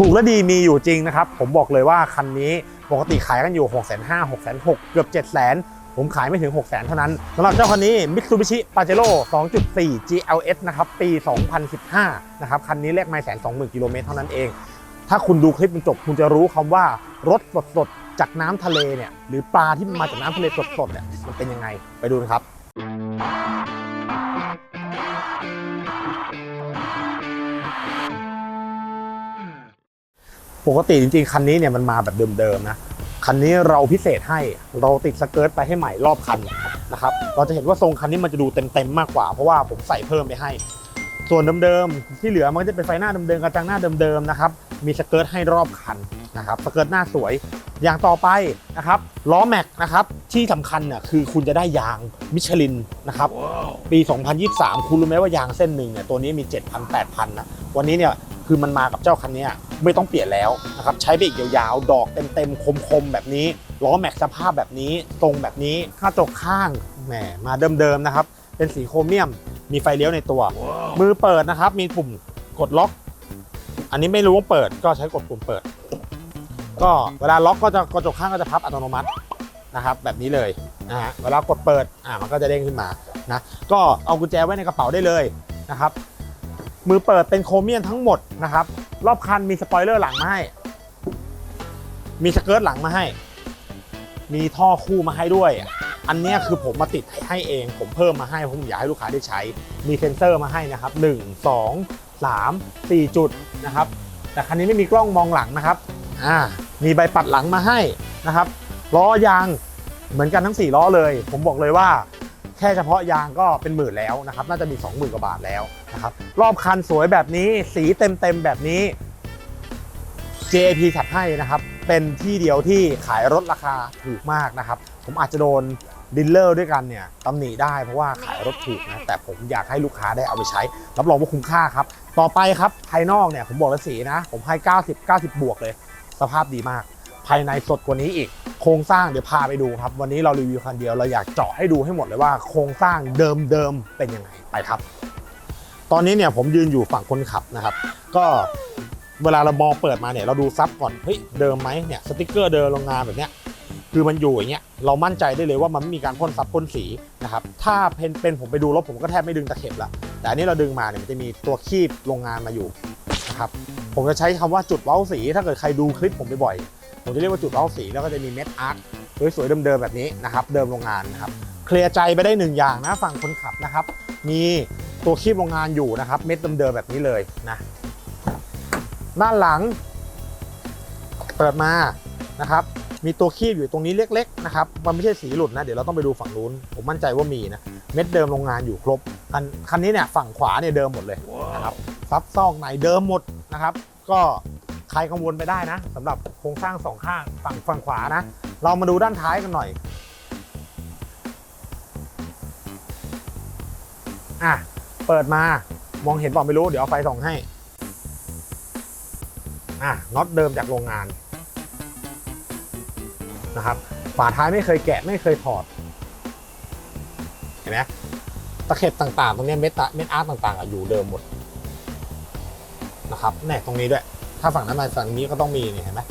ถูกและดีมีอยู่จริงนะครับ ผมบอกเลยว่าคันนี้ปกติขายกันอยู่ 6 5 0 0 0 6 6เกือบ7 0 0 0 0 ผมขายไม่ถึง 6 0 0 0 0เท่านั้นสำหรับเจ้าคันนี้ Mitsubishi Pajero 2.4 GLS นะครับปี 2015 นะครับคันนี้เลขไม่แสนสองหมื่นกิโลเมตรเท่านั้นเอง ถ้าคุณดูคลิปจนจบคุณจะรู้คำว่ารถสดๆจากน้ำทะเลเนี่ยหรือปลาที่มันมาจากน้ำทะเลสดๆเนี่ยมันเป็นยังไงไปดูนะครับ ปกติจริงๆ คันนี้เนี่ยมันมาแบบเดิมๆนะ คันนี้เราพิเศษให้เราติดสเกิร์ตไปให้ใหม่รอบคันนะครับ เราจะเห็นว่าทรงคันนี้มันจะดูเต็มๆมากกว่า เพราะว่าผมใส่เพิ่มไปให้ ส่วนเดิมๆที่เหลือมันก็จะเป็นไฟหน้าเดิมๆกระจังหน้าเดิมๆนะครับ มีสเกิร์ตให้รอบคันนะครับสเกิร์ตหน้าสวย อย่างต่อไปนะครับล้อแม็กนะครับที่สำคัญเนี่ยคือคุณจะได้ยางมิชลินนะครับปี 2023 คุณรู้ไหมว่ายางเส้นหนึ่งเนี่ยตัวนี้มี 7,000 8,000นะวันนี้เนี่ย คือมันมากับเจ้าคันเนี้ยไม่ต้องเปลี่ยนแล้วนะครับใช้ไปอีกยาวๆ ดอกเต็มๆ คมๆ แบบนี้ล้อแม็กสภาพแบบนี้ทรงแบบนี้ค่าจกข้างแหมมาเดิมๆนะครับ เป็นสีโครเมียม มีไฟเลี้ยวในตัวมือเปิดนะครับ มีปุ่มกดล็อก อันนี้ไม่รู้ว่าเปิดก็ใช้กดปุ่มเปิด ก็เวลาล็อกก็จะกระจกข้างก็จะพับอัตโนมัตินะครับ แบบนี้เลยนะฮะเวลากดเปิดอ่ามันก็จะเด้งขึ้นมานะก็เอากุญแจไว้ในกระเป๋าได้เลยนะครับ มือเปิดเป็นโครเมียมทั้งหมดนะครับ รอบคันมีสปอยเลอร์หลังมาให้ มีสเกิร์ตหลังมาให้ มีท่อคู่มาให้ด้วย อันนี้คือผมมาติดให้เอง ผมเพิ่มมาให้ผมอยากให้ลูกค้าได้ใช้ มีเซ็นเซอร์มาให้นะครับ 1 2 3 4 จุดนะครับ แต่คันนี้ไม่มีกล้องมองหลังนะครับ อ่า มีใบปัดหลังมาให้นะครับ ล้อยางเหมือนกันทั้ง 4 ล้อเลย ผมบอกเลยว่า แค่เฉพาะยางก็เป็นหมื่นแล้วนะครับน่าจะมี 20,000กว่าบาทแล้วนะครับรอบคันสวยแบบนี้สีเต็มๆแบบนี้ JP จัดให้นะครับ เป็นที่เดียวที่ขายรถราคาถูกมากนะครับ ผมอาจจะโดนดีลเลอร์ด้วยกันเนี่ยตำหนิได้เพราะว่าขายรถถูกนะแต่ผมอยากให้ลูกค้าได้เอาไปใช้ รับรองว่าคุ้มค่าครับ ต่อไปครับภายนอกเนี่ยผมบอกแล้วสีนะ ผมให้ 90 90 บวกเลย สภาพดีมาก ภายในสดกว่านี้อีก โครงสร้างเดี๋ยวพาไปดูครับ วันนี้เรารีวิวคันเดียวเราอยากเจาะให้ดูให้หมดเลยว่าโครงสร้างเดิมๆเป็นยังไงไปครับ ตอนนี้เนี่ยผมยืนอยู่ฝั่งคนขับนะครับ ก็เวลาเรามองเปิดมาเนี่ยเราดูซับก่อนเฮ้ยเดิมไหมเนี่ยสติกเกอร์เดิมโรงงานแบบเนี้ยคือมันอยู่อย่างเงี้ยเรามั่นใจได้เลยว่ามันไม่มีการพ่นซับพ่นสีนะครับถ้าเป็นเป็นผมไปดูรถผมก็แทบไม่ดึงตะเข็บละแต่อันนี้เราดึงมาเนี่ยมันจะมีตัวคีบโรงงานมาอยู่นะครับผมจะใช้คำว่าจุดเว้าสีถ้าเกิดใครดูคลิปผมบ่อย ผมจะเรียกว่าจุดเว้าสีแล้วก็จะมีเม็ดอาร์ตสวยๆเดิมๆแบบนี้นะครับ เดิมโรงงานนะครับ เคลียร์ใจไปได้หนึ่งอย่างนะฝั่งคนขับนะครับ มีตัวคีบโรงงานอยู่นะครับ เม็ดเดิมๆแบบนี้เลยนะด้านหลัง เปิดมานะครับ มีตัวคีบอยู่ตรงนี้เล็กๆนะครับ มันไม่ใช่สีหลุดนะ เดี๋ยวเราต้องไปดูฝั่งนู้น ผมมั่นใจว่ามีนะ เม็ดเดิมโรงงานอยู่ครบ คันคันนี้เนี่ยฝั่งขวาเนี่ยเดิมหมดเลยนะครับซับซอกในเดิมหมดนะครับ ก็ ใครกังวลไปได้นะสำหรับโครงสร้างสองข้างฝั่งฝั่งขวานะ เรามาดูด้านท้ายกันหน่อยอะเปิดมามองเห็นบอกไม่รู้เดี๋ยวเอาไฟส่องให้อะน็อตเดิมจากโรงงานนะครับฝาท้ายไม่เคยแกะไม่เคยถอดเห็นไหมตะเข็บต่างๆ ตรงนี้เม็ดตะเม็ดอาร์ตต่างๆอยู่เดิมหมดนะครับแน่ตรงนี้ด้วย ถ้าฝั่งนั้นมาฝั่งนี้ก็ต้องมีนี่เห็นไหม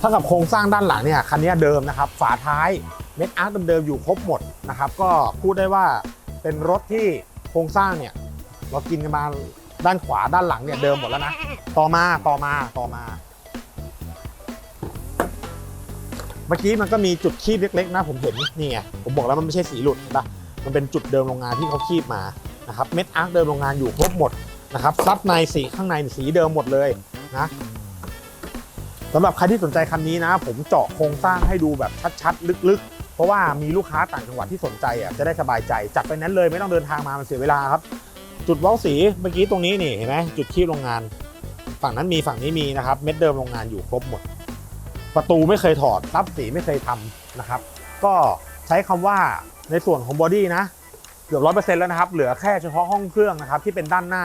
ถ้ากับโครงสร้างด้านหลังเนี่ยคันนี้เดิมนะครับ ฝาท้ายเม็ดอาร์ตเดิมๆอยู่ครบหมดนะครับ ก็พูดได้ว่าเป็นรถที่โครงสร้างเนี่ยเรากินกันมาด้านขวาด้านหลังเนี่ยเดิมหมดแล้วนะ ต่อมาต่อมาต่อมา เมื่อกี้มันก็มีจุดคีบเล็กๆนะผมเห็นนี่ไงผมบอกแล้วมันไม่ใช่สีหลุดนะมันเป็นจุดเดิมโรงงานที่เขาคีบมานะครับเม็ดอาร์คเดิมโรงงานอยู่ครบหมด นะครับซับในสีข้างในสีเดิมหมดเลยนะสำหรับใครที่สนใจคันนี้นะ ผมเจาะโครงสร้างให้ดูแบบชัดๆ ลึกๆ เพราะว่ามีลูกค้าต่างจังหวัดที่สนใจอะจะได้สบายใจจัดไปนั้นเลยไม่ต้องเดินทางมามันเสียเวลาครับ จุดเว้าสีเมื่อกี้ตรงนี้นี่เห็นไหมจุดคีบโรงงาน ฝั่งนั้นมีฝั่งนี้มีนะครับ เม็ดเดิมโรงงานอยู่ครบหมด ประตูไม่เคยถอดซับสีไม่เคยทำนะครับ ก็ใช้คำว่าในส่วนของบอดี้นะเกือบร้อยเปอร์เซ็นต์แล้วนะครับ เหลือแค่เฉพาะห้องเครื่องนะครับที่เป็นด้านหน้า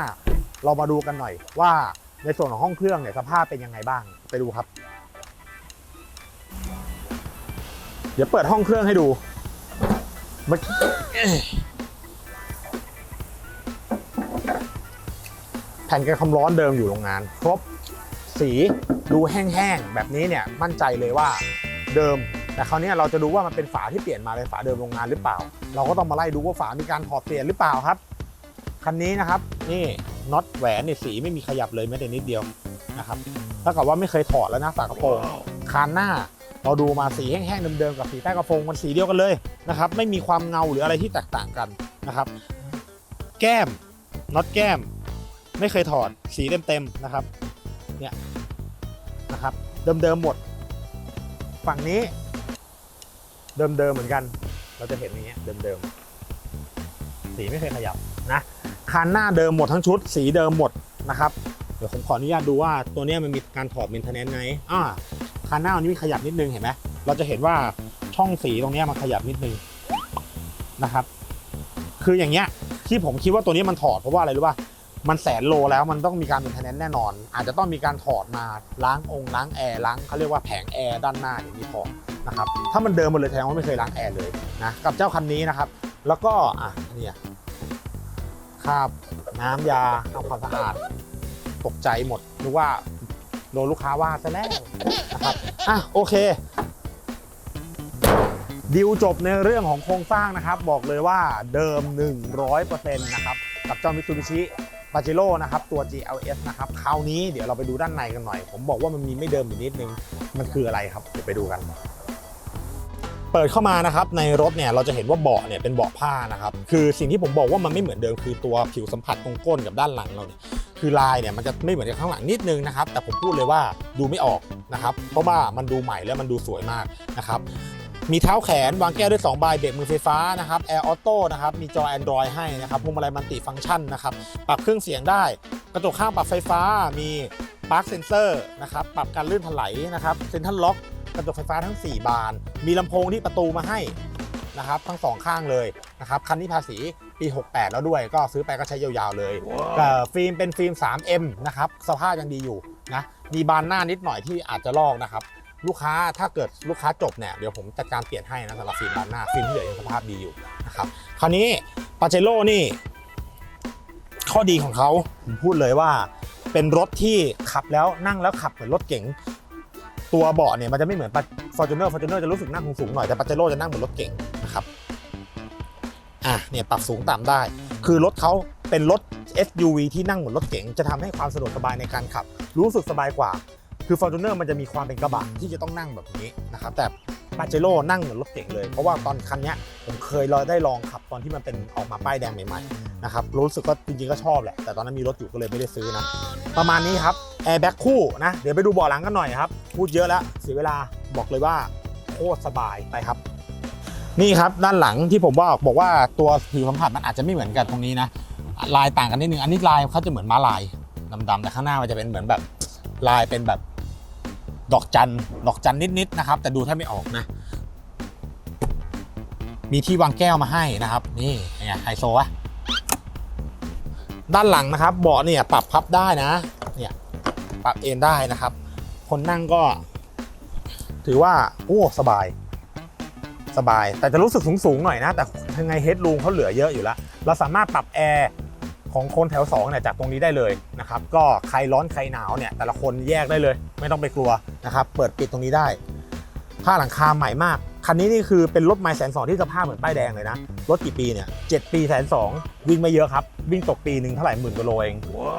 เรามาดูกันหน่อยว่าในส่วนของห้องเครื่องเนี่ยสภาพเป็นยังไงบ้างไปดูครับ เดี๋ยวเปิดห้องเครื่องให้ดูแผ่นกันความร้อนเดิมอยู่โรงงาน ครบสีดูแห้งๆแบบนี้เนี่ยมั่นใจเลยว่าเดิมแต่คราวนี้เราจะดูว่ามันเป็นฝาที่เปลี่ยนมาเป็นฝาเดิมโรงงานหรือเปล่า เราก็ต้องมาไล่ดูว่าฝามีการถอดเปลี่ยนหรือเปล่าครับคันนี้นะครับ นี่ น็อตแหวนเนี่ยสีไม่มีขยับเลยแม้แต่นิดเดียวนะครับถ้ากับว่าไม่เคยถอดแล้วนะฝากระโปรงคานหน้าเราดูมาสีแห้งๆเดิมๆกับสีใต้กระโปรงมันสีเดียวกันเลยนะครับไม่มีความเงาหรืออะไรที่แตกต่างกันนะครับ แก้มน็อตแก้ม ไม่เคยถอดสีเต็มๆนะครับเนี่ยนะครับเดิมๆหมด ฝั่งนี้เดิมๆเหมือนกัน เราจะเห็นอย่างเงี้ยเดิมๆสีไม่เคยขยับนะ คานหน้าเดิมหมดทั้งชุด สีเดิมหมดนะครับเดี๋ยวผมขออนุญาตดูว่าตัวนี้มันมีการถอดเมนเทนแนนซ์ไหมอ่าคานหน้าอันนี้มีขยับนิดนึงเห็นไหมเราจะเห็นว่าช่องสีตรงนี้มันขยับนิดนึงนะครับ คืออย่างเงี้ยที่ผมคิดว่าตัวนี้มันถอดเพราะว่าอะไรรู้ป่ะมันแสนโลแล้วมันต้องมีการเป็นเทนแนนแน่นอน อาจจะต้องมีการถอดมาล้างองค์ล้างแอร์ล้างเขาเรียกว่าแผงแอร์ด้านหน้าเนี่ยมีถอดนะครับถ้ามันเดิมหมดเลยแสดงว่าไม่เคยล้างแอร์เลยนะกับเจ้าคันนี้นะครับ แล้วก็อะเนี่ย คราบน้ำยาทำความสะอาด ตกใจหมดนึกว่าโดนลูกค้าว่าซะแล้วนะครับอะโอเคดิวจบในเรื่องของโครงสร้างนะครับ บอกเลยว่าเดิม 100%นะครับกับเจ้า Mitsubishi p a j e r o นะครับตัว GLS นะครับคราวนี้เดี๋ยวเราไปดูด้านในกันหน่อย ผมบอกว่ามันมีไม่เดิมอยู่นิดนึง มันคืออะไรครับ เดี๋ยวไปดูกัน เปิดเข้ามานะครับในรถเนี่ยเราจะเห็นว่าเบาะเนี่ยเป็นเบาะผ้านะครับคือสิ่งที่ผมบอกว่ามันไม่เหมือนเดิมคือตัวผิวสัมผัสตรงก้นกับด้านหลังเราเนี่ยคือลายเนี่ยมันจะไม่เหมือนกับข้างหลังนิดนึงนะครับ แต่ผมพูดเลยว่าดูไม่ออกนะครับ เพราะว่ามันดูใหม่แล้วมันดูสวยมากนะครับมีเท้าแขน วางแก้วด้วย2ใบเบรกมือไฟฟ้านะครับแอร์ออโต้นะครับมีจอ Android ให้นะครับพวงมาลัยมัลติฟังก์ชันนะครับปรับเครื่องเสียงได้ กระจกข้างปรับไฟฟ้ามีปาร์คเซนเซอร์นะครับปรับการลื่นถลายนะครับเซ็นทรัลล็อก กระจกไฟฟ้าทั้ง 4 บาน มีลำโพงที่ประตูมาให้นะครับทั้งสองข้างเลยนะครับคันนี้ภาษีปี 68 แล้วด้วยก็ซื้อไปก็ใช้ยาวๆเลยกับฟิล์มเป็นฟิล์ม 3M นะครับสภาพยังดีอยู่นะมีบานหน้านิดหน่อยที่อาจจะลอกนะครับลูกค้าถ้าเกิดลูกค้าจบเนี่ยเดี๋ยวผมจัดการเปลี่ยนให้นะสำหรับฟิล์มด้านหน้าฟิล์มที่เหลือยังสภาพดีอยู่นะครับคราวนี้ปาเจโร่นี่ ข้อดีของเขาผมพูดเลยว่า เป็นรถที่ขับแล้วนั่งแล้วขับเหมือนรถเก๋ง ตัวเบาะเนี่ยมันจะไม่เหมือนฟอร์จูเนอร์ฟอร์จูเนอร์จะรู้สึกนั่งสูงหน่อยแต่ปาเจโร่จะนั่งเหมือนรถเก่งนะครับอะเนี่ยปรับสูงต่ำได้ คือรถเขาเป็นรถ SUV ที่นั่งเหมือนรถเก๋งจะทำให้ความสะดวกสบายในการขับ รู้สึกสบายกว่า คือ f o r t u n e r มันจะมีความเป็นกระบะที่จะต้องนั่งแบบนี้นะครับแต่ ปาเจโร่นั่งเหมือนรถเก๋งเลย เพราะว่าตอนคันเนี้ยผมเคยลองได้ลองขับตอนที่มันเป็นออกมาป้ายแดงใหม่ๆนะครับรู้สึกว่าจริงๆก็ชอบแหละ แต่ตอนนั้นมีรถอยู่ก็เลยไม่ได้ซื้อนะ ประมาณนี้ครับแอร์แบ็กคู่นะเดี๋ยวไปดูเบาะหลังกันหน่อยครับ พูดเยอะแล้วเสียเวลาบอกเลยว่าโคตรสบายไปครับ นี่ครับด้านหลังที่ผมว่าบอกว่าตัวผิวสัมผัสมันอาจจะไม่เหมือนกันตรงนี้นะลายต่างกันนิดนึงอันนี้ลายเขาจะเหมือนม้าลายดำๆแต่ข้างหน้ามันจะเป็นเหมือนแบบลายเป็นแบบ ดอกจันดอกจันนิดๆนะครับ แต่ดูแทบไม่ออกนะ มีที่วางแก้วมาให้นะครับ นี่ไงไฮโซวะด้านหลังนะครับ เบาะเนี่ยปรับพับได้นะ เนี่ยปรับเอนได้นะครับ คนนั่งก็ ถือว่า โอ้สบาย สบาย แต่จะรู้สึกสูงๆหน่อยนะ แต่ยังไงเฮดรูมเขาเหลือเยอะอยู่แล้ว เราสามารถปรับแอร์ของคนแถว2เนี่ยจากตรงนี้ได้เลยนะครับ ก็ใครร้อนใครหนาวเนี่ยแต่ละคนแยกได้เลย ไม่ต้องไปกลัวนะครับ เปิดปิดตรงนี้ได้ ผ้าหลังคาใหม่มาก คันนี้นี่คือเป็นรถไมล์แสนสองที่สภาพเหมือนป้ายแดงเลยนะ รถกี่ปีเนี่ยเจ็ดปีแสนสองวิ่งไม่เยอะครับ วิ่งตกปีหนึ่งเท่าไหร่หมื่นกิโลเอง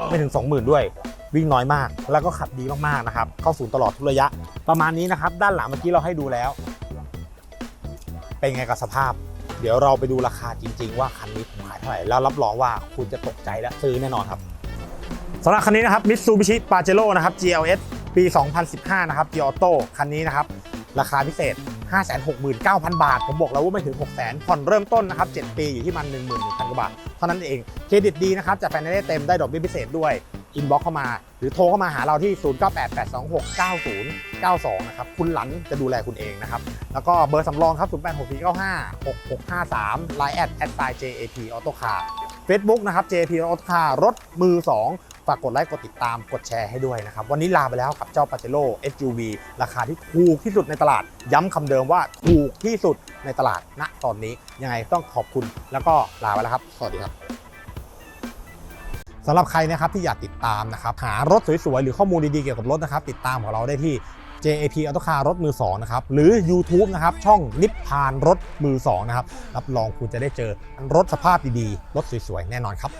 ไม่ถึง 20,000 ด้วย วิ่งน้อยมาก แล้วก็ขับดีมากๆนะครับ เข้าศูนย์ตลอดทุกระยะ ประมาณนี้นะครับ ด้านหลังเมื่อกี้เราให้ดูแล้ว เป็นไงกับสภาพ เดี๋ยวเราไปดูราคาจริง ๆ ว่าคันนี้ผมขายเท่าไหร่ แล้วรับรองว่าคุณจะตกใจและซื้อแน่นอนครับสำหรับคันนี้นะครับ Mitsubishi Pajero นะครับ GLS ปี 2015 นะครับ G Auto คันนี้นะครับ ราคาพิเศษ 569,000 บาท ผมบอกแล้วว่าไม่ถึง 600,000ผ่อนเริ่มต้นนะครับ 7 ปีอยู่ที่มัน 11,000กว่าบาท เท่านั้นเอง เครดิตดีนะครับจากแฟนได้เต็มได้ดอกเบี้ยพิเศษด้วย อินบ็อกเข้ามา หรือโทรเข้ามาหาเราที่ 0988269092 นะครับ คุณหลันจะดูแลคุณเองนะครับ แล้วก็เบอร์สำรองครับ 0864956653 Line แอดแอดไซ JAP Auto Car Facebook นะครับ JAP Auto Car รถมือ 2ากกดไลค์กดติดตามกดแชร์ให้ด้วยนะครับ วันนี้ลาไปแล้วกับเจ้า p a j e r o SUV ราคาที่ถูกที่สุดในตลาด ย้ำคำเดิมว่าถูกที่สุดในตลาดณตอนนี้ยังไงต้องขอบคุณแล้วก็ลาไปแล้วครับ สวัสดีครับสำหรับใครนะครับที่อยากติดตามนะครับหารถสวยๆ หรือข้อมูลดีๆเกี่ยวกับรถนะครับ ติดตามของเราได้ที่ JAP Auto Car รถมือ2นะครับหรือ YouTube นะครับช่องนิพพานรถมือ2นะครับรับรองคุณจะได้เจอรถสภาพดีๆ รถสวยๆ แน่นอนครับ